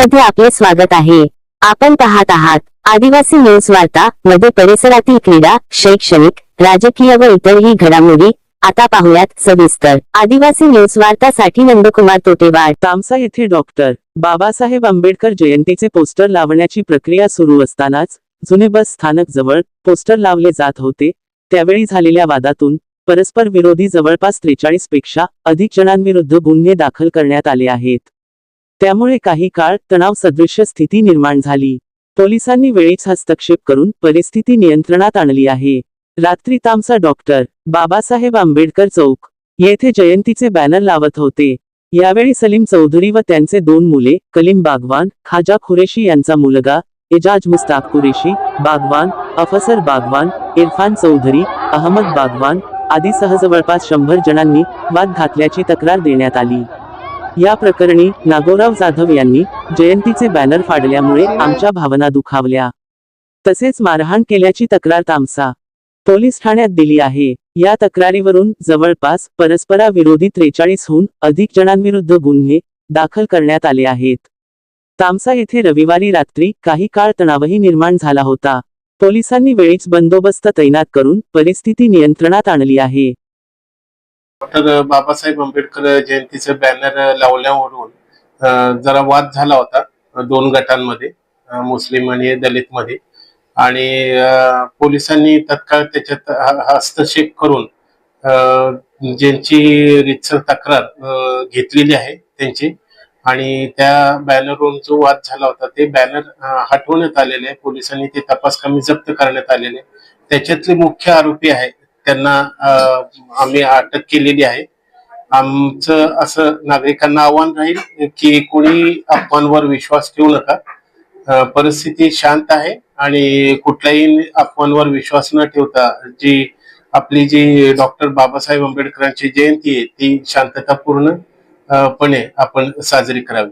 मध्ये आपले स्वागत आहे. आपण पाहत आहात आदिवासी न्यूज वार्ता मध्ये परिसरातील क्रीडा शैक्षणिक राजकीय व इतरही घडामोडी. आता पाहुयात सविस्तर. आदिवासी न्यूज वार्तासाठी नंदकुमार तोटेवाड. तामसा येथे डॉक्टर बाबासाहेब आंबेडकर जयंतीचे पोस्टर लावण्याची प्रक्रिया सुरू असतानाच जुने बस स्थानक जवळ पोस्टर लावले जात होते. त्यावेळी झालेल्या वादातून परस्पर विरोधी जवळपास त्रेचाळीसपेक्षा अधिक जणांविरुद्ध गुन्हे दाखल करण्यात आले आहेत. त्यामुळे काही काळ तणाव सदृश्य स्थिती निर्माण झाली. पोलिसांनी वेळीच हस्तक्षेप करून परिस्थिती नियंत्रणात आणली आहे. रात्री तामसा डॉक्टर बाबासाहेब आंबेडकर चौक येथे जयंतीचे बॅनर लावत होते. यावेळी सलीम चौधरी व त्यांचे दोन मुले कलीम बागवान खाजा खुरेशी यांचा मुलगा एजाज मुस्ताक कुरेशी बागवान अफसर बागवान इरफान चौधरी अहमद बागवान आदी सह जवळपास शंभर जणांनी वाद घातल्याची तक्रार देण्यात आली. या प्रकरणी नागोराव जाधव यांनी जयंतीचे बॅनर फाडल्यामुळे आमच्या भावना दुखावल्या. तसेच मारहाण केल्याची तक्रार तामसा पोलीस ठाण्यात दिली आहे. या तक्रारीवरून जवळपास परस्पराविरोधी त्रेचाळीसहून अधिक जणांविरुद्ध गुन्हे दाखल करण्यात आले आहेत. तामसा येथे रविवारी रात्री काही काळ तणावही निर्माण झाला होता. पोलिसांनी वेळीच बंदोबस्त तैनात करून परिस्थिती नियंत्रणात आणली आहे. डॉक्टर बाबासाहेब आंबेडकर जयंतीचं बॅनर लावल्यावरून जरा वाद झाला होता दोन गटांमध्ये मुस्लिम आणि दलितमध्ये. आणि पोलिसांनी तत्काळ त्याच्यात हस्तक्षेप करून ज्यांची रितसर तक्रार घेतलेली आहे त्यांची आणि त्या बॅनरवरून जो वाद झाला होता ते बॅनर हटवण्यात आलेले आहे. पोलिसांनी ते तपास कमी जप्त करण्यात आलेले त्याच्यातले मुख्य आरोपी आहे त्यांना अं, आम्ही अटक केलेली आहे. आमचं असं नागरिकांना आव्हान राहील की कोणी अफवांवर विश्वास ठेवू नका. परिस्थिती शांत आहे आणि कुठल्याही अफवांवर विश्वास न ठेवता जी आपली जी डॉक्टर बाबासाहेब आंबेडकरांची जयंती आहे ती शांततापूर्ण पणे आपण साजरी करावी.